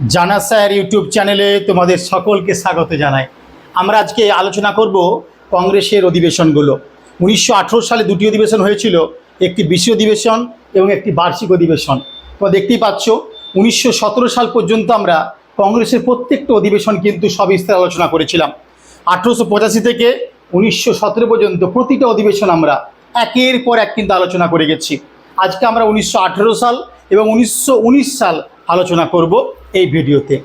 জানা sir YouTube চ্যানেলে তোমাদের সকলকে স্বাগত জানাই। আমরা আজকে আলোচনা করব কংগ্রেসের অধিবেশনগুলো। উনিশশো আঠেরো সালে দুটি অধিবেশন হয়েছিল, একটি বিশ্ব অধিবেশন এবং একটি বার্ষিক অধিবেশন। তোমরা দেখতেই পাচ্ছ, উনিশশো সতেরো সাল পর্যন্ত আমরা কংগ্রেসের প্রত্যেকটা অধিবেশন কিন্তু সবিস্তার আলোচনা করেছিলাম। আঠেরোশো পঁচাশি থেকে উনিশশো সতেরো পর্যন্ত প্রতিটা অধিবেশন আমরা একের পর এক কিন্তু আলোচনা করে গেছি। আজকে আমরা উনিশশো আঠেরো সাল এবং উনিশশো উনিশ সাল আলোচনা করব। এই ভিডিওতে।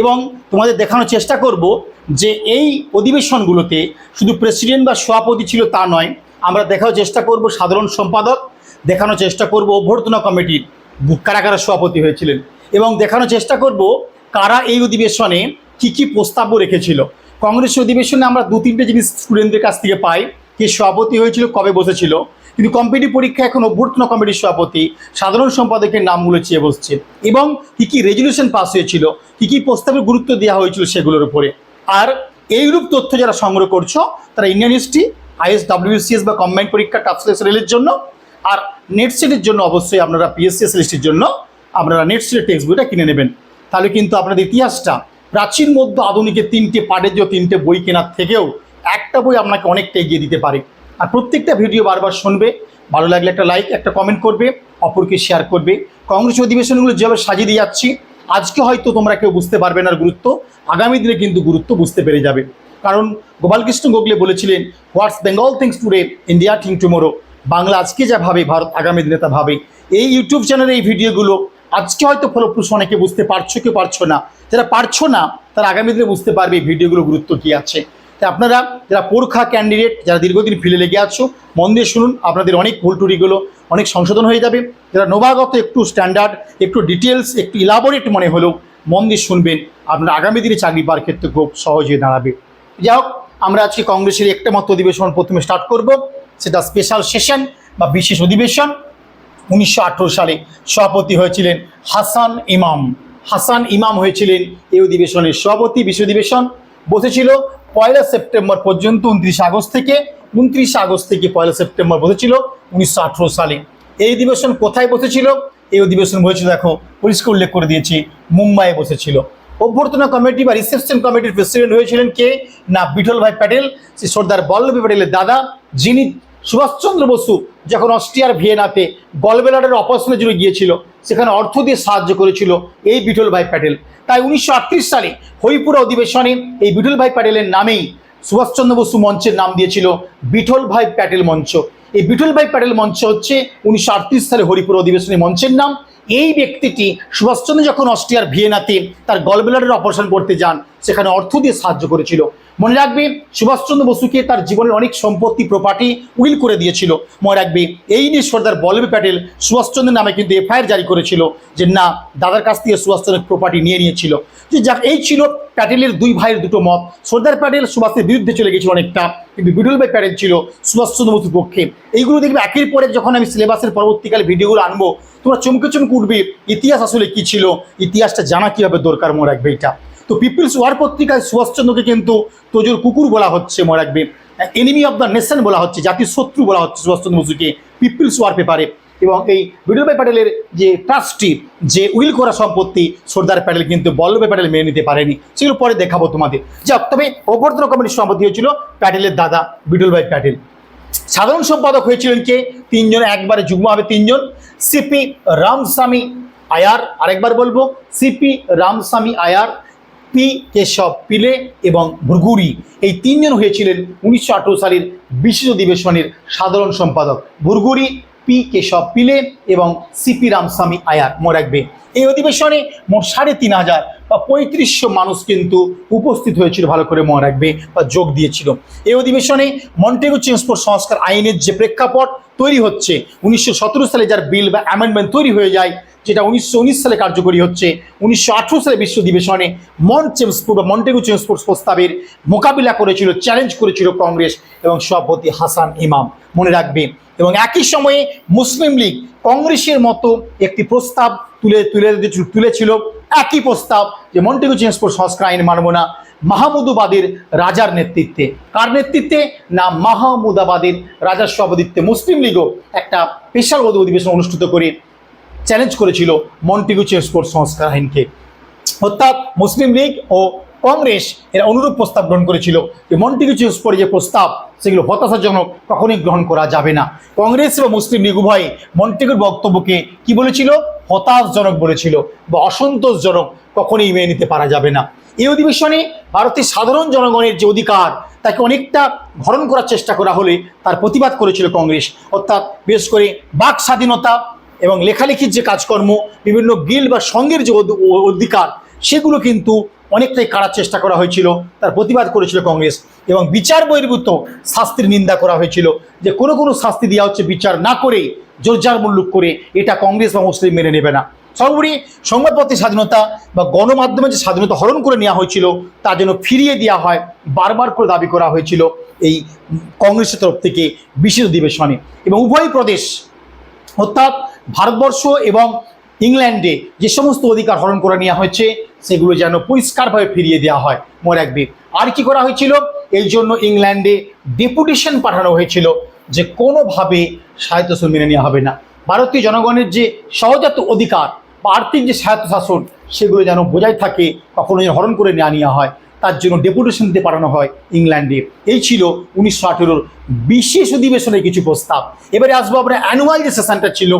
এবং তোমাদের দেখানোর চেষ্টা করব যে এই অধিবেশনগুলোতে শুধু প্রেসিডেন্ট বা সভাপতি ছিল তা নয়, আমরা দেখানোর চেষ্টা করব সাধারণ সম্পাদক, দেখানোর চেষ্টা করব অভ্যর্থনা কমিটির কারা কারা সভাপতি হয়েছিলেন, এবং দেখানোর চেষ্টা করব কারা এই অধিবেশনে কী কী প্রস্তাবও রেখেছিল। কংগ্রেস অধিবেশনে আমরা দু তিনটে জিনিস স্টুডেন্টদের কাছ থেকে পাই কে সভাপতি হয়েছিল, কবে বসেছিল? কিন্তু কম্পিটিভ পরীক্ষা এখন অভ্যর্থনা কমিটির সভাপতি, সাধারণ সম্পাদকের নামগুলো চেয়ে বসছে। এবং কী কী রেজলিউশন পাস হয়েছিল, কী কী প্রস্তাবের গুরুত্ব দেওয়া হয়েছিল সেগুলোর উপরে। আর এইরূপ তথ্য যারা সংগ্রহ করছ, তারা ইন্ডিয়ান হিস্ট্রি আইএস ডাব্লিউসিএস বা কম্বাইন্ড পরীক্ষা টাফসলেস রেলের জন্য, আর নেট সেটের জন্য অবশ্যই আপনারা পিএসসিএস লিস্টের জন্য আপনারা নেট সেটের টেক্সট বইটা কিনে নেবেন। তাহলে কিন্তু আপনাদের ইতিহাসটা প্রাচীন, মধ্য, আধুনিকের তিনটে পাঠের যে তিনটে বই কেনার থেকেও একটা বই আপনাকে অনেকটা এগিয়ে দিতে পারে। আর প্রত্যেকটা ভিডিও বারবার শুনবে, ভালো লাগলে একটা লাইক একটা কমেন্ট করবে, অপরকে শেয়ার করবে। কংগ্রেস অধিবেশনগুলো যেভাবে সাজিয়ে দিয়ে যাচ্ছি, আজকে হয়তো তোমরা কেউ বুঝতে পারবে না গুরুত্ব, আগামী দিনে কিন্তু গুরুত্ব বুঝতে পেরে যাবে। কারণ গোপালকৃষ্ণ গোখলে বলেছিলেন what's Bengal thinks today India thinks tomorrow Bangla আজকে যা ভাবে, ভারত আগামী দিনে তা ভাবে। এই ইউটিউব চ্যানেলে এই ভিডিওগুলো আজকে হয়তো ফলপ্রসূ অনেকে বুঝতে পারছ কেউ পারছ না। যারা পারছ না, তারা আগামী দিনে বুঝতে পারবে এই ভিডিওগুলো গুরুত্ব কী আছে। তাই আপনারা যারা পরীক্ষা ক্যান্ডিডেট যারা দীর্ঘদিন ফিলে লেগে আছো, মন দিয়ে শুনুন, আপনাদের অনেক ভুল টুটিগুলো অনেক সংশোধন হয়ে যাবে। যারা নবাগত, একটু স্ট্যান্ডার্ড একটু ডিটেলস একটু ইলাবোরেট মনে হলেও মন দিয়ে শুনবেন, আপনারা আগামী দিনে চাকরি পাওয়ার ক্ষেত্রে খুব সহজ হয়ে দাঁড়াবে। যাই হোক, আমরা আজকে কংগ্রেসের একটা মতো অধিবেশন প্রথমে স্টার্ট করব, সেটা স্পেশাল সেশন বা বিশেষ অধিবেশন। উনিশশো আঠেরো সালে সভাপতি হয়েছিলেন হাসান ইমাম। হাসান ইমাম হয়েছিলেন এই অধিবেশনের সভাপতি বিশ্ব অধিবেশন। বসেছিল পয়লা সেপ্টেম্বর পর্যন্ত উনত্রিশে আগস্ট থেকে, উনত্রিশে আগস্ট থেকে পয়লা সেপ্টেম্বর বসেছিল উনিশশো আঠেরো সালে। এই অধিবেশন কোথায় বসেছিল? এই অধিবেশন হয়েছিল দেখো, পরিষ্কার উল্লেখ করে দিয়েছি, মুম্বাইয়ে বসেছিল। অভ্যর্থনা কমিটি বা রিসেপশন কমিটির প্রেসিডেন্ট হয়েছিলেন কে? না, বিঠল ভাই প্যাটেল, সে সর্দার বল্লভী প্যাটেলের দাদা, যিনি সুভাষচন্দ্র বসু যখন অস্ট্রিয়ার ভিয়েনাতে গলবেলাডের অপারেশনের জন্য গিয়েছিল সেখানে অর্থ দিয়ে সাহায্য করেছিল এই বিঠল ভাই প্যাটেল। তাই উনিশশো আটত্রিশ সালে হরিপুরা অধিবেশনে এই বিঠল ভাই প্যাটেলের নামেই সুভাষচন্দ্র বসু মঞ্চের নাম দিয়েছিল বিঠল ভাই প্যাটেল মঞ্চ। এই বিঠল ভাই প্যাটেল মঞ্চ হচ্ছে উনিশশো আটত্রিশ সালে হরিপুর অধিবেশনের মঞ্চের নাম। এই ব্যক্তিটি সুভাষচন্দ্র যখন অস্ট্রিয়ার ভিয়েনাতে তার গলবেলাডের অপারেশন করতে যান, সেখানে অর্থ দিয়ে সাহায্য করেছিল। মনে রাখবে, সুভাষচন্দ্র বসুকে তার জীবনের অনেক সম্পত্তি প্রপার্টি উইল করে দিয়েছিল। মনে রাখবে, এই নিয়ে সর্দার বল্লভী প্যাটেল সুভাষচন্দ্রের নামে কিন্তু এফআইআর জারি করেছিল যে না, দাদার কাছ থেকে সুভাষচন্দ্রের প্রপার্টি নিয়ে নিয়েছিল। যে যাক, এই ছিল প্যাটেলের দুই ভাইয়ের দুটো মত। সর্দার প্যাটেল সুভাষের বিরুদ্ধে চলে গেছিল অনেকটা, কিন্তু বিডল ভাই প্যাটেল ছিল সুভাষচন্দ্র বসুর পক্ষে। এইগুলো দেখবে, একের পরে যখন আমি সিলেবাসের পরবর্তীকালে ভিডিওগুলো আনব, তোমরা চমকে চমকে উঠবে, ইতিহাস আসলে কি ছিল, ইতিহাসটা জানা কীভাবে দরকার, মনে রাখবে এটা তো পিপলস ওয়ার পত্রিকায় সুভাষচন্দ্রকে কিন্তু তোজোর কুকুর বলা হচ্ছে, মনে রাখবে। এনিমি অফ দ্য নেশন বলা হচ্ছে, জাতির শত্রু বলা হচ্ছে সুভাষচন্দ্র বসুকে পিপলস ওয়ার পেপারে। এবং এই বিডলভাই প্যাটেলের যে ট্রাস্টি যে উইল করা সম্পত্তি, সর্দার প্যাটেল কিন্তু বল্লভাই প্যাটেল মেনে নিতে পারেনি। সেগুলো পরে দেখাবো তোমাদের। যাক, তবে অভ্যর্থনা কমিটির সভাপতি হয়েছিল প্যাটেলের দাদা বিডলভাই প্যাটেল। সাধারণ সম্পাদক হয়েছিলেন কে? তিনজন, একবারে যুগ্মভাবে তিনজন। সিপি রামস্বামী আয়ার, আরেকবার বলব সিপি রামস্বামী আয়ার পি কেশব, পিলে এবং ভুরগুড়ি এই তিনজন হয়েছিলেন উনিশশো আঠেরো সালের বিশেষ অধিবেশনের সাধারণ সম্পাদক। ভুরগুড়ি, পি কেশব, পিলে এবং সিপি রামস্বামী আয়ার মনে রাখবে। এই অধিবেশনে মোট সাড়ে তিন হাজার বা পঁয়ত্রিশশো মানুষ কিন্তু উপস্থিত হয়েছিল ভালো করে মনে রাখবে বা যোগ দিয়েছিল। এই অধিবেশনে মন্টেগো চেঞ্জপোর্ট সংস্কার আইনের যে প্রেক্ষাপট তৈরি হচ্ছে, উনিশশো সতেরো সালে যার বিল বা অ্যামেন্ডমেন্ট তৈরি হয়ে যায় যেটা উনিশশো উনিশ সালে কার্যকরী হচ্ছে, উনিশশো আঠেরো সালে বিশ্ব অধিবেশনে মন চেমসপোর্ট বা মন্টেগো চেমসপোর্ট প্রস্তাবের মোকাবিলা করেছিল চ্যালেঞ্জ করেছিল কংগ্রেস এবং সভাপতি হাসান ইমাম, মনে রাখবে। এবং একই সময়ে মুসলিম লীগ কংগ্রেসের মতো একটি প্রস্তাব তুলে তুলে তুলেছিল। একই প্রস্তাব যে মন্টেগো চেঞ্জপোর্ট সংস্কার আইন মানব না, মাহমুদুবাদের রাজার নেতৃত্বে। কার নেতৃত্বে? না, মাহমুদাবাদের রাজার সভাপতিত্বে মুসলিম লীগও একটা স্পেশাল অধিবেশন অনুষ্ঠিত করে চ্যালেঞ্জ করেছিল মন্টিগু চেঞ্জপোর্ট সংস্কার আইনকে অর্থাৎ মুসলিম লীগ ও কংগ্রেস এরা অনুরূপ প্রস্তাব গ্রহণ করেছিল। যে মন্টিগু চুজ যে প্রস্তাব, সেগুলো হতাশাজনক, কখনোই গ্রহণ করা যাবে না। কংগ্রেস এবং মুসলিম লীগ উভয়ে মন্টিগুর বক্তব্যকে কি বলেছিল? হতাশজনক বলেছিল বা অসন্তোষজনক, কখনোই মেনে নিতে পারা যাবে না। এই অধিবেশনে ভারতের সাধারণ জনগণের যে অধিকার, তাকে অনেকটা হরণ করার চেষ্টা করা হলে তার প্রতিবাদ করেছিল কংগ্রেস। অর্থাৎ বিশেষ করে বাক স্বাধীনতা এবং লেখালেখির যে কাজকর্ম, বিভিন্ন গিল বা সঙ্গের যে অধিকার, সেগুলো কিন্তু অনেকটাই কাড়ার চেষ্টা করা হয়েছিল, তার প্রতিবাদ করেছিল কংগ্রেস এবং বিচার বহির্ভূত শাস্তির নিন্দা করা হয়েছিল যে কোনো কোনো শাস্তি দেওয়া হচ্ছে বিচার না করে, জোরজার মুল্লুক করে এটা কংগ্রেস বা মুসলিম মেনে নেবে না। সর্বোপরি সংবাদপত্রের স্বাধীনতা বা গণমাধ্যমের যে স্বাধীনতা হরণ করে নেওয়া হয়েছিল, তা যেন ফিরিয়ে দেওয়া হয়, বারবার করে দাবি করা হয়েছিল এই কংগ্রেসের তরফ থেকে বিশেষ অধিবেশনে। এবং উভয় প্রদেশ অর্থাৎ ভারতবর্ষ এবং ইংল্যান্ডে যে সমস্ত অধিকার হরণ করে নেওয়া হয়েছে, সেগুলো যেন পরিষ্কারভাবে ফিরিয়ে দেওয়া হয়। মনে রাখবে। আর কি করা হয়েছিল? এই জন্য ইংল্যান্ডে ডেপুটেশন পাঠানো হয়েছিল যে কোনোভাবে সাহিত্য মেনে নেওয়া হবে না। ভারতীয় জনগণের যে সহজাত অধিকার বা আর্থিক যে স্বায়ত্তশাসন, সেগুলো যেন বজায় থাকে, কখনো যেন হরণ করে নেওয়া নেওয়া হয়। তার জন্য ডেপুটেশন দিতে পাঠানো হয় ইংল্যান্ডে। এই ছিল উনিশশো আঠেরোর বিশেষ অধিবেশনের কিছু প্রস্তাব। এবারে আসব আমরা অ্যানুয়াল যে সেশনটা ছিল,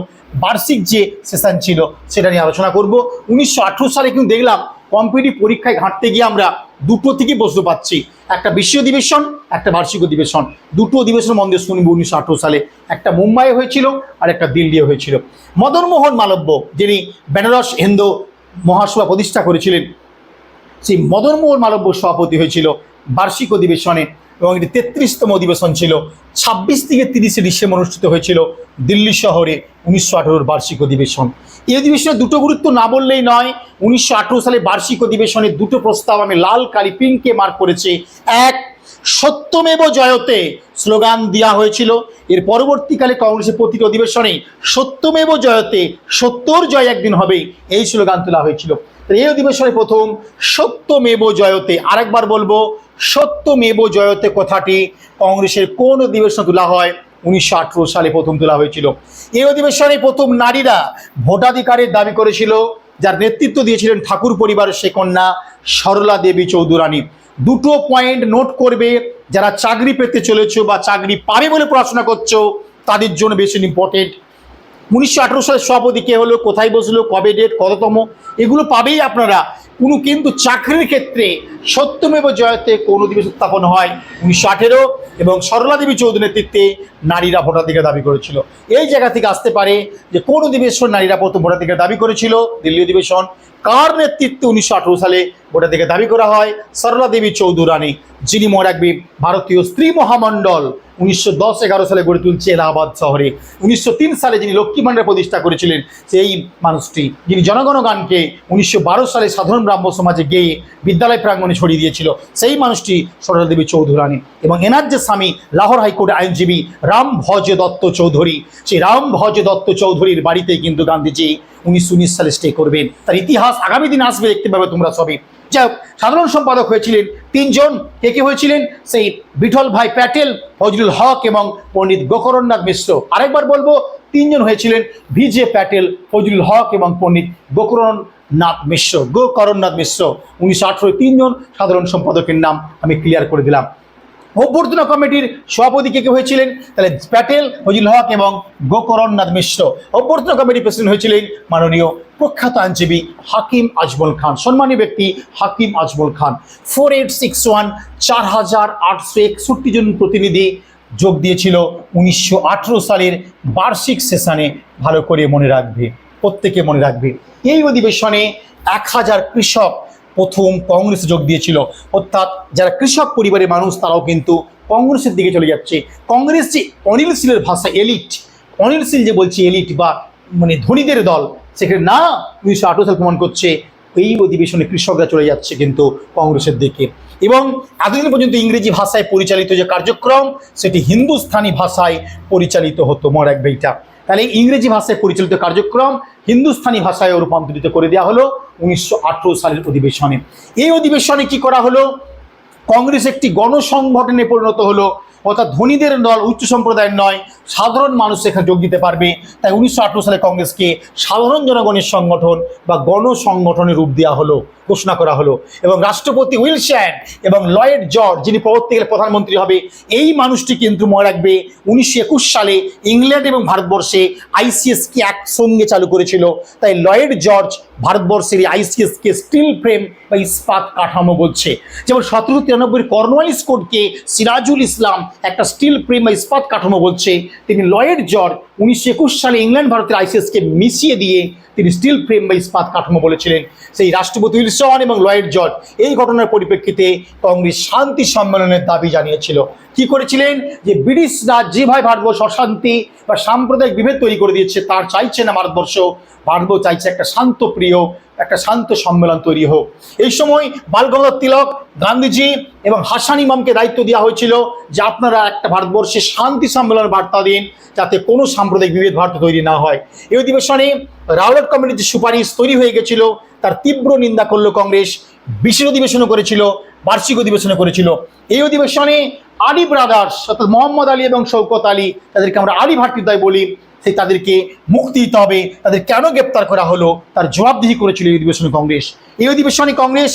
বার্ষিক যে সেশন ছিল, সেটা নিয়ে আলোচনা করব। উনিশশো আঠেরো সালে কিন্তু দেখলাম কম্পিটিভ পরীক্ষায় ঘাঁটতে গিয়ে আমরা দুটো থেকে প্রশ্ন পাচ্ছি। একটা বিশ্ব অধিবেশন, একটা বার্ষিক অধিবেশন। দুটো অধিবেশন মন্দির শুনব উনিশশো আঠেরো সালে। একটা মুম্বাইয়ে হয়েছিল আর একটা দিল্লিয়ে হয়েছিল। মদনমোহন মালব্য, যিনি বেনারস হিন্দু মহাসভা প্রতিষ্ঠা করেছিলেন সেই মদনমোহন মালব্য সভাপতি হয়েছিল বার্ষিক অধিবেশনে এবং এটি তেত্রিশতম অধিবেশন ছিল। ছাব্বিশ থেকে তিরিশে ডিসেম্বর অনুষ্ঠিত হয়েছিল দিল্লি শহরে উনিশশো আঠেরোর বার্ষিক অধিবেশন। এই অধিবেশনে দুটো গুরুত্ব না বললেই নয়, উনিশশো সালে বার্ষিক অধিবেশনে দুটো প্রস্তাব আমি লাল, কালি, পিঙ্কে মার্ক করেছি। এক সত্যমেব জয়তে স্লোগান দেওয়া হয়েছিল। এর পরবর্তীকালে কংগ্রেসের প্রতিটি অধিবেশনে সত্যমেব জয়তে সত্যর জয় একদিন হবে, এই স্লোগান তোলা হয়েছিল। এই অধিবেশনে প্রথম সত্যমেব জয়তে আরেকবার বলব, সত্যমেব জয়তে কথাটি কংগ্রেসের কোন অধিবেশনে তোলা হয়, উনিশশো আঠেরো সালে প্রথম তোলা হয়েছিল। এই অধিবেশনে প্রথম নারীরা ভোটাধিকারের দাবি করেছিল, যার নেতৃত্ব দিয়েছিলেন ঠাকুর পরিবারের সে কন্যা সরলা দেবী চৌধুরানী। দুটো পয়েন্ট নোট করবে, যারা চাকরি পেতে চলেছো বা চাকরি পাবে বলে পড়াশোনা করছ, তাদের জন্য বেশি ইম্পর্টেন্ট উনিশশো আঠেরো সালের সভাপতি কে হলো, কোথায় বসল, কবে ডেট কততম, এগুলো পাবেই আপনারা। কোনো কিন্তু চাকরির ক্ষেত্রে সত্যমেব জয়তে কোন দিবস উত্থাপন হয় উনিশশো আঠেরো এবং সরলা দেবী চৌধুরী নেতৃত্বে নারীরা ভোটাধিকার দাবি করেছিল। এই জায়গা থেকে আসতে পারে যে কোন অধিবেশন নারীরা প্রথম ভোটাধিকার দাবি করেছিল, দিল্লি অধিবেশন। কার নেতৃত্বে উনিশশো আঠেরো সালে থেকে দাবি করা হয়। সরলা দেবী চৌধুরানী, যিনি মনে রাখবে ভারতীয় স্ত্রী মহামণ্ডল, উনিশশো দশ এগারো সালে গড়ে তুলছে এলাহাবাদ শহরে। উনিশশো তিন সালে যিনি লক্ষ্মী ভাণ্ডার প্রতিষ্ঠা করেছিলেন, সেই মানুষটি যিনি জনগণ গানকে উনিশশো বারো সালে সাধারণ ব্রাহ্ম সমাজে গেয়ে বিদ্যালয় প্রাঙ্গণে ছড়িয়ে দিয়েছিল, সেই মানুষটি সরলা দেবী চৌধুরানী এবং এনার যে স্বামী লাহোর হাইকোর্টের আইনজীবী রাম ভজ দত্ত চৌধুরী, সেই রাম ভজ দত্ত চৌধুরীর বাড়িতে কিন্তু গান্ধীজি উনিশশো উনিশ সালে স্টে করবেন। তার ইতিহাস আগামী দিন আসবে দেখতে পাবে তোমরা সবই যাই সাধারণ সম্পাদক হয়েছিলেন তিনজন। কে কে হয়েছিলেন? সেই বিঠল ভাই প্যাটেল, ফজলুল হক এবং পণ্ডিত গোকরণনাথ মিশ্র। আরেকবার বলব, তিনজন হয়েছিলেন ভিজে প্যাটেল, ফজলুল হক এবং পণ্ডিত গোকরণ নাথ মিশ্র। গোকরণনাথ মিশ্র, উনিশশো আঠেরো তিনজন সাধারণ সম্পাদকের নাম আমি ক্লিয়ার করে দিলাম। অভ্যর্থনা কমিটির সভাপতি কে কে হয়েছিলেন? তাহলে প্যাটেল, ফজিল হক এবং গোকরণনাথ মিশ্র। অভ্যর্থনা কমিটির প্রেসিডেন্ট হয়েছিলেন মাননীয় প্রখ্যাত আইনজীবী হাকিম আজমল খান, সম্মানীয় ব্যক্তি Hakim Ajmal Khan. Four eight six one চার হাজার আটশো একষট্টি জন প্রতিনিধি যোগ দিয়েছিল উনিশশো আঠেরো সালের বার্ষিক সেশনে। ভালো করে মনে রাখবে, প্রত্যেকে মনে রাখবে। এই অধিবেশনে এক হাজার কৃষক প্রথম কংগ্রেসে যোগ দিয়েছিল। অর্থাৎ যারা কৃষক পরিবারের মানুষ, তারাও কিন্তু কংগ্রেসের দিকে চলে যাচ্ছে। কংগ্রেস যে অনিল সিলের ভাষা এলিট, অনিল সিল যে বলছে এলিট বা মানে ধনীদের দল, সেখানে না উনিশশো আঠেরো সাল প্রমাণ করছে, এই অধিবেশনে কৃষকরা চলে যাচ্ছে কিন্তু কংগ্রেসের দিকে। এবং এতদিন পর্যন্ত ইংরেজি ভাষায় পরিচালিত যে কার্যক্রম, সেটি হিন্দুস্থানি ভাষায় পরিচালিত হতো রাখবে এইটা তাহলে ইংরেজি ভাষায় পরিচালিত কার্যক্রম হিন্দুস্থানি ভাষায় রূপান্তরিত করে দেওয়া হলো উনিশশো আঠেরো সালের অধিবেশনে। এই অধিবেশনে কি করা হলো? কংগ্রেস একটি গণসংগঠনে পরিণত হলো অর্থাৎ ধনীদের দল উচ্চ সম্প্রদায়ের নয়, সাধারণ মানুষ এখানে যোগ দিতে পারবে। তাই উনিশশো আঠারো সালে কংগ্রেসকে সাধারণ জনগণের সংগঠন বা গণসংগঠনের রূপ দেওয়া হলো, ঘোষণা করা হলো। এবং রাষ্ট্রপতি উইলস্যান এবং লয়েড জর্জ, যিনি পরবর্তীকালে প্রধানমন্ত্রী হবে, এই মানুষটি কিন্তু মনে রাখবে, উনিশশো একুশ সালে ইংল্যান্ড এবং ভারতবর্ষে আইসিএসকে একসঙ্গে চালু করেছিল। তাই লয়েড জর্জ ভারতবর্ষের আইসিএসকে স্টিল ফ্রেম বা ইস্পাত কাঠামো বলছে। যেমন সতেরো তিরানব্বই কর্নওয়ালিস কোডকে সিরাজুল ইসলাম একটা স্টিল ফ্রেম বা ইস্পাত কাঠামো বলছে। তিনি লয়েড জর্জ উনিশশো একুশ সালে ইংল্যান্ড ভারতের আইসিএসকে মিশিয়ে দিয়ে তিনি স্টিল ফ্রেম বা ইস্পাত কাঠামো বলেছিলেন। সেই রাষ্ট্রপতি উইলসন এবং লয়েড জর্জ এই ঘটনার পরিপ্রেক্ষিতে কংগ্রেস শান্তি সম্মেলনের দাবি জানিয়েছিল। কি করেছিলেন? যে ব্রিটিশরা যেভাবে ভারতবর্ষ অশান্তি বা সাম্প্রদায়িক বিভেদ তৈরি করে দিয়েছে, তার চাইছে না ভারতবর্ষ। ভারতবর্ষ চাইছে একটা শান্ত প্রিয়, একটা শান্ত সম্মেলন তৈরি হোক। এই সময় বালগঙ্গাধর তিলক, গান্ধীজি এবং হাসান ইমামকে দায়িত্ব দেওয়া হয়েছিল যে আপনারা একটা ভারতবর্ষে শান্তি সম্মেলনের বার্তা দিন, যাতে কোনো সাম্প্রদায়িক বিভেদ ভারত তৈরি না হয়। এই অধিবেশনে রাওলাট কমিটির যে সুপারিশ তৈরি হয়ে গেছিল, তার তীব্র নিন্দা করল কংগ্রেস, বিশেষ অধিবেশনও করেছিল। বার্ষিক অধিবেশনে করেছিল। এই অধিবেশনে আলী ব্রাদার্স অর্থাৎ মোহাম্মদ আলী এবং শৌকত আলী, তাদেরকে আমরা আলী ভাটিদায় বলি। সেই তাদেরকে মুক্তি দিতে হবে। তাদের কেন গ্রেপ্তার করা হলো? তার জবাবদিহি করেছিল এই অধিবেশনে কংগ্রেস। এই অধিবেশনে কংগ্রেস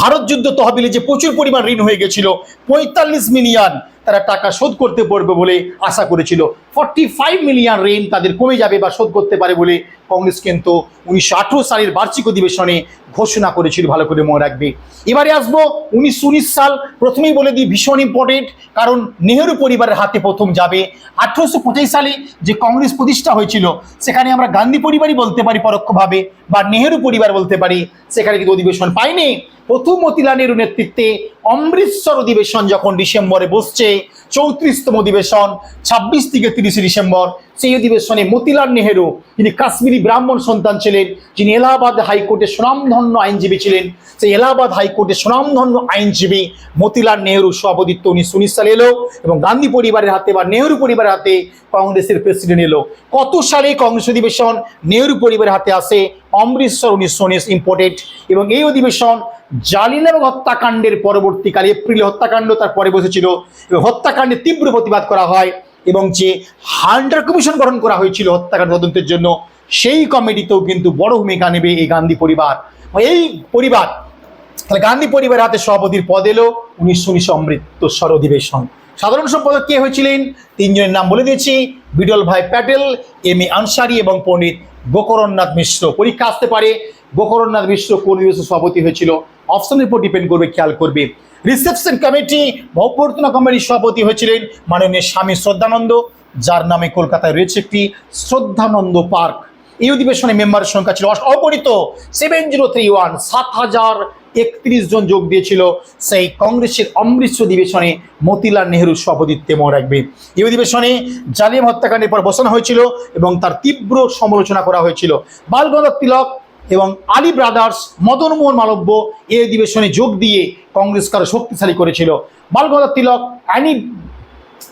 ভারত যুদ্ধ তহবিলে যে প্রচুর পরিমাণ ঋণ হয়ে গেছিল, পঁয়তাল্লিশ মিলিয়ন তারা টাকা শোধ করতে পারবে বলে আশা করেছিল। ফর্টি ফাইভ মিলিয়ন ঋণ তাদের কমে যাবে বা শোধ করতে পারে বলে কংগ্রেস কিন্তু উনিশশো আঠেরো সালের বার্ষিক অধিবেশনে ঘোষণা করেছিল, ভালো করে মনে রাখবে। এবারে আসব উনিশশো উনিশ সাল, প্রথমেই বলে দিই ভীষণ ইম্পর্টেন্ট কারণ নেহেরু পরিবারের হাতে প্রথম যাবে। আঠেরোশো সালে যে কংগ্রেস প্রতিষ্ঠা হয়েছিল, সেখানে আমরা গান্ধী পরিবারই বলতে পারি পরোক্ষভাবে, বা নেহেরু পরিবার বলতে পারি, সেখানে কিন্তু অধিবেশন পায়নি। প্রথম মতিলাল নেহরু নেতৃত্বে অমৃতসর অধিবেশন যখন ডিসেম্বরে বসছে চৌত্রিশতম অধিবেশন, ছাব্বিশ থেকে তিরিশে ডিসেম্বর। সেই অধিবেশনে মতিলাল নেহেরু, যিনি কাশ্মীরি ব্রাহ্মণ সন্তান ছিলেন, যিনি এলাহাবাদ হাইকোর্টের সুনামধন্য আইনজীবী ছিলেন, সেই এলাহাবাদ হাইকোর্টের সুনামধন্য আইনজীবী মতিলাল নেহেরু সভাপতিত্ব উনিশশো উনিশ সালে এলো এবং গান্ধী পরিবারের হাতে বা নেহেরু পরিবারের হাতে কংগ্রেসের প্রেসিডেন্ট এলো। কত সালে কংগ্রেস অধিবেশন নেহেরু পরিবারের হাতে আসে? অমৃতসর উনিশশো উনিশ ইম্পর্টেন্ট এবং এই অধিবেশন জালিনবাগ হত্যাকাণ্ডের পরবর্তীকালে এপ্রিলে হত্যাকাণ্ড তার পরে বসেছিল এবং হত্যাকাণ্ডের তীব্র প্রতিবাদ করা হয় এবং যে হান্টার কমিশন গঠন করা হয়েছিল হত্যাকাণ্ড তদন্তের জন্য, সেই কমিটিতেও কিন্তু বড় ভূমিকা নেবে এই গান্ধী পরিবার। এই পরিবার, তাহলে গান্ধী পরিবারের হাতে সভাপতির পদ এলো, উনিশশো উনিশে অমৃতসর অধিবেশন। সাধারণ সম্পাদক কে হয়েছিলেন? তিনজনের নাম বলে দিয়েছি বিডল ভাই প্যাটেল, এম এ আনসারি এবং পণ্ডিত গোকরণনাথ মিশ্র। পরীক্ষা আসতে পারে গোকরণনাথ মিশ্র কোন সভাপতি হয়েছিল? অপশনের উপর ডিপেন্ড করবে, খেয়াল করবে। রিসেপশন কমিটি অভ্যর্থনা কমিটির সভাপতি হয়েছিলেন মাননীয় স্বামী শ্রদ্ধানন্দ, যার নামে কলকাতায় রয়েছে একটি শ্রদ্ধানন্দ পার্ক। এই অধিবেশনে মেম্বারের সংখ্যা ছিল অগণিত। সেভেন জিরো থ্রি ওয়ান সাত হাজার একত্রিশ জন যোগ দিয়েছিল। সেই কংগ্রেসের অমৃতসর অধিবেশনে মতিলাল নেহরুর সভাপতিত্বে মনে রাখবে। এই অধিবেশনে জালিয়াম হত্যাকাণ্ডের পর বসানো হয়েছিল এবং তার তীব্র সমালোচনা করা হয়েছিল। বালগঙ্গাধর তিলক এবং আলী ব্রাদার্স মদন মোহন মালব্য এই অধিবেশনে যোগ দিয়ে কংগ্রেসকে আরও শক্তিশালী করেছিল। বালগঙ্গাধর তিলক অ্যানি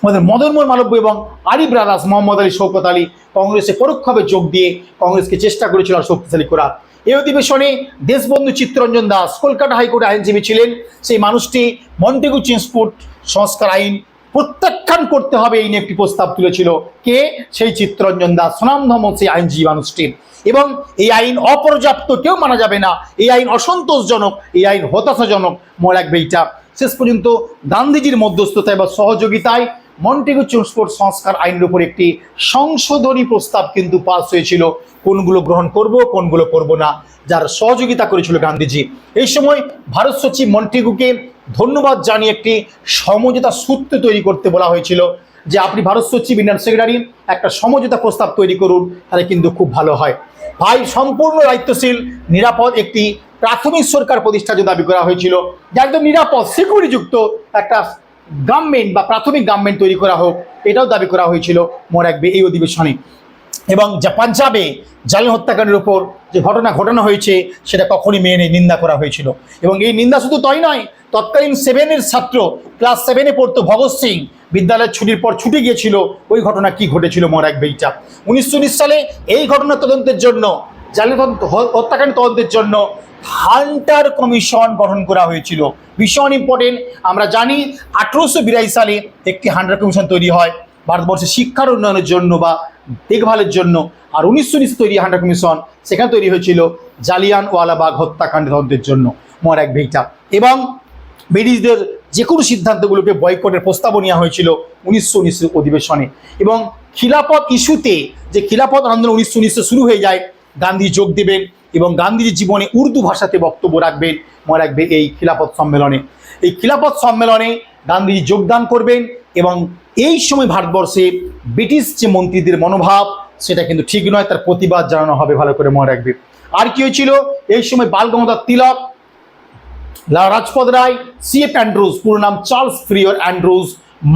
আমাদের মদন মোহন মালব্য এবং আলী ব্রাদার্স মোহাম্মদ আলী শৌকত আলী কংগ্রেসে পরোক্ষভাবে যোগ দিয়ে কংগ্রেসকে চেষ্টা করেছিল আর শক্তিশালী করার। এই অধিবেশনে দেশবন্ধু চিত্তরঞ্জন দাস, কলকাতা হাইকোর্টে আইনজীবী ছিলেন। সেই মানুষটি মন্টেগু চেঞ্জপুট সংস্কার আইন প্রত্যাখ্যান করতে হবে এই নিয়ে একটি প্রস্তাব তুলেছিল। কে? সেই চিত্তরঞ্জন দাস সুনামধম সেই আইনজীবী মানুষটির। এবং এই আইন অপর্যাপ্ত কেউ মানা যাবে না। এই আইন অসন্তোষজনক, এই আইন হতাশাজনক। মনে রাখবে এইটা। শেষ পর্যন্ত গান্ধীজির মধ্যস্থতায় বা সহযোগিতায় মন্টেগু চেঞ্জপুট সংস্কার আইনের উপর একটি সংশোধনী প্রস্তাব কিন্তু পাস হয়েছিল। কোনগুলো গ্রহণ করব, কোনগুলো করব না, যার সহযোগিতা করেছিল গান্ধীজি। এই সময় ভারত সচিব মন্টেগুকে ধন্যবাদ জানিয়ে একটি সমঝোতা সূত্র তৈরি করতে বলা হয়েছিল যে আপনি ভারত সচিব, ইন্ডিয়ান সেক্রেটারি, একটা সমঝোতা প্রস্তাব তৈরি করুন, তাহলে কিন্তু খুব ভালো হয়। ভাই, সম্পূর্ণ দায়িত্বশীল, নিরাপদ একটি প্রাথমিক সরকার প্রতিষ্ঠার জন্য দাবি করা হয়েছিল, যা একদম নিরাপদ সিকিউরিটিযুক্ত একটা গভর্নমেন্ট বা প্রাথমিক গভর্নমেন্ট তৈরি করা হোক, এটাও দাবি করা হয়েছিল মনে রাখবে এই অধিবেশনে। এবং যা পাঞ্জাবে জালিম হত্যাকাণ্ডের উপর যে ঘটনা ঘটানো হয়েছে, সেটা কখনই মেনে নিন্দা করা হয়েছিল। এবং এই নিন্দা শুধু তাই নয়, তৎকালীন সেভেনের ছাত্র ক্লাস সেভেনে পড়তো ভগৎ সিং, বিদ্যালয়ের ছুটির পর ছুটি গিয়েছিল, ওই ঘটনা কি ঘটেছিল মনে রাখবে এইটা। উনিশশো উনিশ সালে এই ঘটনা তদন্তের জন্য তদন্ত- হত্যাকাণ্ড তদন্তের জন্য হান্টার কমিশন গঠন করা হয়েছিল। ভীষণ ইম্পর্টেন্ট আমরা জানি আঠেরোশো বিরাশি সালে একটি হান্টার কমিশন তৈরি হয়। ভারতবর্ষে শিক্ষার উন্নয়নের জন্য বা দেখভালের জন্য। আর উনিশশো উনিশে তৈরি হান্টার কমিশন সেখানে তৈরি হয়েছিল জালিয়ান ওয়ালাবাগ হত্যাকাণ্ড তদন্তের জন্য। মর এক ভিটা এবং ব্রিটিশদের যে কোনো সিদ্ধান্তগুলোকে বয়কটের প্রস্তাবও নেওয়া হয়েছিল উনিশশো উনিশের অধিবেশনে। এবং খিলাফত ইস্যুতে যে খিলাফত আন্দোলন উনিশশো উনিশে শুরু হয়ে যায়, গান্ধী যোগ দেবেন এবং গান্ধীজির জীবনে উর্দু ভাষাতে বক্তব্য রাখবেন। মনে রাখবে এই খিলাফত সম্মেলনে। এই খিলাফত সম্মেলনে গান্ধীজি যোগদান করবেন। এবং এই সময় ভারতবর্ষে ব্রিটিশ যে মন্ত্রীদের মনোভাব, সেটা কিন্তু ঠিক নয়, তার প্রতিবাদ জানানো হবে ভালো করে মনে রাখবে। আর কি হয়েছিল? এই সময় বাল গঙ্গাধর তিলক রাজপথ রায়, সি এফ অ্যান্ড্রুজ, পুরো নাম চার্লস ফ্রিয়র অ্যান্ড্রুজ,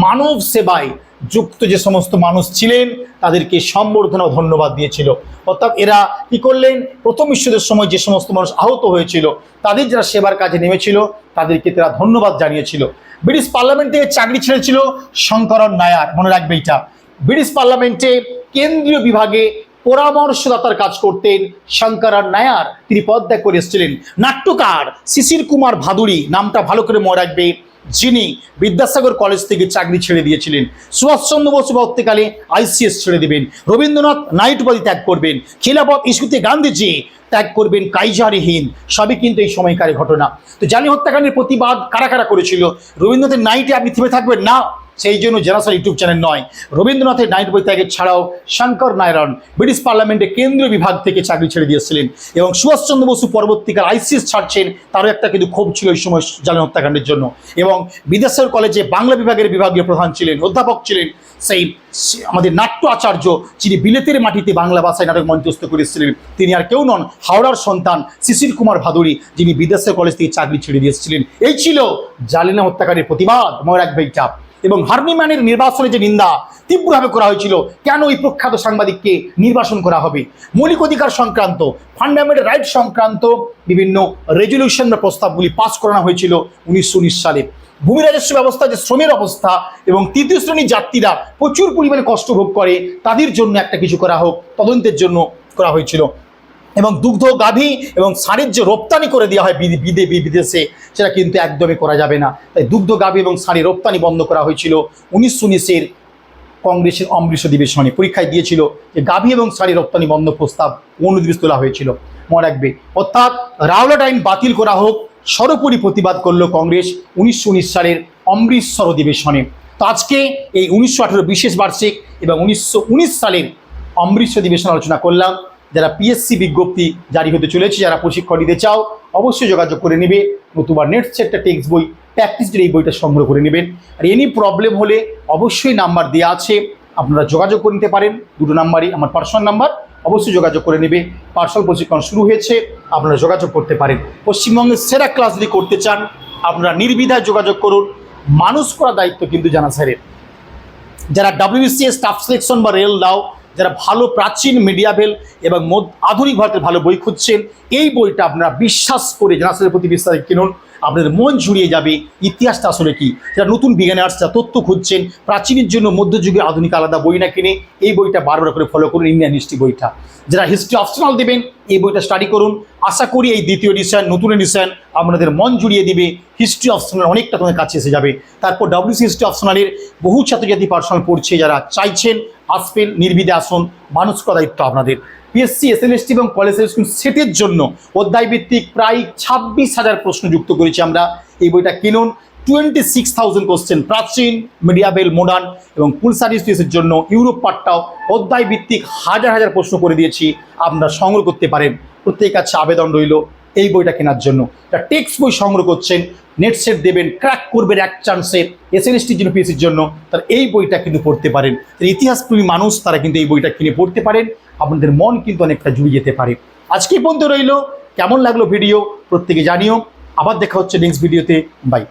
মানব সেবায় যুক্ত যে সমস্ত মানুষ ছিলেন, তাদেরকে সম্বর্ধনা ধন্যবাদ দিয়েছিল। অর্থাৎ এরা কি করলেন? প্রথম বিশ্বযুদ্ধের সময় যে সমস্ত মানুষ আহত হয়েছিল, তাদের যারা সেবার কাজে নেমেছিল, তাদেরকে তারা ধন্যবাদ জানিয়েছিল। ব্রিটিশ পার্লামেন্ট থেকে চাকরি ছেড়েছিল শঙ্করন নায়ার, মনে রাখবে এটা। ব্রিটিশ পার্লামেন্টে কেন্দ্রীয় বিভাগে পরামর্শদাতার কাজ করতেন শঙ্করন নায়ার। তিনি পদত্যাগ করে এসেছিলেন। নাট্যকার শিশির কুমার ভাদুরী, নামটা ভালো করে মনে রাখবে। যিনি বিদ্যাসাগর কলেজ থেকে চাকরি ছেড়ে দিয়েছিলেন। সুভাষচন্দ্র বসু পরবর্তীকালে আইসিএস ছেড়ে দেবেন। রবীন্দ্রনাথ নাইট উপাধি ত্যাগ করবেন। খিলাফত ইস্যুতে গান্ধীজি ত্যাগ করবেন কাইজারি হিন্দ। সবই কিন্তু এই সময়কারী ঘটনা। তো জানি হত্যাকাণ্ডের প্রতিবাদ কারা কারা করেছিল? রবীন্দ্রনাথের নাইটে আপনি থেমে থাকবেন না? সেই জন্য জেনাসাল ইউটিউব চ্যানেল নয়, রবীন্দ্রনাথের নাইট বৈত্যাগের ছাড়াও শঙ্কর নারায়ণ, ব্রিটিশ পার্লামেন্টে কেন্দ্রীয় বিভাগ থেকে চাকরি ছেড়ে দিয়েছিলেন এবং সুভাষচন্দ্র বসু পরবর্তীকাল আইসিএস ছাড়ছেন, তারও একটা কিন্তু ক্ষোভ ছিল এই সময় জালিন হত্যাকাণ্ডের জন্য। এবং বিদেশের কলেজে বাংলা বিভাগের বিভাগীয় প্রধান ছিলেন, অধ্যাপক ছিলেন সেই আমাদের নাট্য আচার্য, যিনি বিলেতের মাটিতে বাংলা ভাষায় নাটক মঞ্চস্থ করেছিলেন, তিনি আর কেউ নন, হাওড়ার সন্তান শিশির কুমার ভাদুরী, যিনি বিদেশের কলেজ থেকে চাকরি ছেড়ে দিয়েছিলেন। এই ছিল জালিনা হত্যাকারীর প্রতিবাদ। মনে রাখবে এইটা এবং হার্নিম্যানের নির্বাচনে যে নিন্দা তীব্রভাবে করা হয়েছিল, কেন এই প্রখ্যাত সাংবাদিককে নির্বাসন করা হবে? মৌলিক অধিকার সংক্রান্ত ফান্ডামেন্টাল রাইট সংক্রান্ত বিভিন্ন রেজলিউশন বা প্রস্তাবগুলি পাস করানো হয়েছিল উনিশশো উনিশ সালে। ভূমি রাজস্ব ব্যবস্থা, যে শ্রমের অবস্থা এবং তৃতীয় শ্রেণির যাত্রীরা প্রচুর পরিমাণে কষ্ট ভোগ করে, তাদের জন্য একটা কিছু করা হোক, তদন্তের জন্য করা হয়েছিল। এবং দুগ্ধ গাভী এবং ষাঁড়ের যে রপ্তানি করে দেওয়া হয় বিদে- বিদে বিদেশে, সেটা কিন্তু একদমই করা যাবে না। তাই দুগ্ধ গাভী এবং ষাঁড়ি রপ্তানি বন্ধ করা হয়েছিল উনিশশো উনিশের কংগ্রেসের অমৃত অধিবেশনে। পরীক্ষায় দিয়েছিল যে গাভী এবং শাড়ি রপ্তানি বন্ধ প্রস্তাব অনুদিবস তোলা হয়েছিল। মনে রাখবে, অর্থাৎ রাওলাট আইন বাতিল করা হোক, সর্বোপরি প্রতিবাদ করল কংগ্রেস উনিশশো উনিশ সালের অমৃতসর অধিবেশনে। তো আজকে এই উনিশশো আঠেরো বিশেষ বার্ষিক এবং উনিশশো উনিশ সালের অমৃতসর অধিবেশন আলোচনা করলাম। যারা পিএসসি বিজ্ঞপ্তি জারি হতে চলেছে, যারা প্রশিক্ষণ নিতে চাও, অবশ্যই যোগাযোগ করে নেবে। নতুবা নেট সেটটা টেক্সট বই প্র্যাকটিসের এই বইটা সংগ্রহ করে নেবেন। আর এনি প্রবলেম হলে অবশ্যই নাম্বার দেওয়া আছে। আপনারা যোগাযোগ করে নিতে পারেন। দুটো নাম্বারই আমার পার্সোনাল নাম্বার অবশ্যই যোগাযোগ করে নেবে। পার্সোনাল প্রশিক্ষণ শুরু হয়েছে, আপনারা যোগাযোগ করতে পারেন। পশ্চিমবঙ্গের সেরা ক্লাস যদি করতে চান, আপনারা নির্বিধায় যোগাযোগ করুন। মানুষ করা দায়িত্ব কিন্তু জানা স্যারের। যারা ডাব্লিউবিসিএস স্টাফ সিলেকশন বা রেল দাও যারা ভালো প্রাচীন মিডিয়াবেল এবং আধুনিক ভারতের ভালো বই খুঁজছেন, এই বইটা আপনারা বিশ্বাস করে জানাসের প্রতি বিশ্বাস কিনুন। আপনাদের মন জুড়িয়ে যাবে। ইতিহাসটা আসলে কি? যারা নতুন বিজ্ঞানার্স যারা তথ্য খুঁজছেন, প্রাচীনের জন্য মধ্যযুগে আধুনিক আলাদা বই না কিনে এই বইটা বারবার করে ফলো করুন ইন্ডিয়ান হিস্ট্রি বইটা। যারা হিস্ট্রি অপশনাল দেবেন, এই বইটা স্টাডি করুন। আশা করি এই দ্বিতীয় এডিশন নতুন এডিশন আপনাদের মন জুড়িয়ে দিবে। হিস্ট্রি অপশনাল অনেকটা তোমার কাছে এসে যাবে। তারপর ডাব্লিউসি হিস্ট্রি অপশনালের বহু ছাত্রছাত্রী পার্সোনাল পড়ছে, যারা চাইছেন, আসবেন নির্বিধে আসুন। মানুষ দায়িত্ব আপনাদের। পিএসসি এস এসএলএসটি এবং কলেজ স্কুল সেটের জন্য অধ্যায়ভিত্তিক প্রায় ছাব্বিশ হাজার প্রশ্ন যুক্ত করেছি আমরা। এই বইটা কিনুন। টোয়েন্টি সিক্স থাউজেন্ড কোশ্চেন প্রাচীন মিডিয়াবেল মডার্ন এবং ফুল সার্ভিসের জন্য ইউরোপ পার্টটাও অধ্যায় ভিত্তিক হাজার হাজার প্রশ্ন করে দিয়েছি। আপনারা সংগ্রহ করতে পারেন। প্রত্যেকের কাছে আবেদন রইল এই বইটা কেনার জন্য। যারা টেক্সট বই সংগ্রহ করছেন, নেট সেট দেবেন, ক্র্যাক করবেন এক চান্সে এসএনএসটির জন্য পিএসির জন্য, তারা এই বইটা কিন্তু পড়তে পারেন। ইতিহাসপ্রেমী মানুষ, তারা কিন্তু এই বইটা কিনে পড়তে পারেন। আপনাদের মন কিন্তু অনেকটা জুড়ে যেতে পারে। আজকে বন্ধু রইল? কেমন লাগল ভিডিও? প্রত্যেকে জানিও। আবার দেখা হচ্ছে নেক্সট ভিডিওতে বাই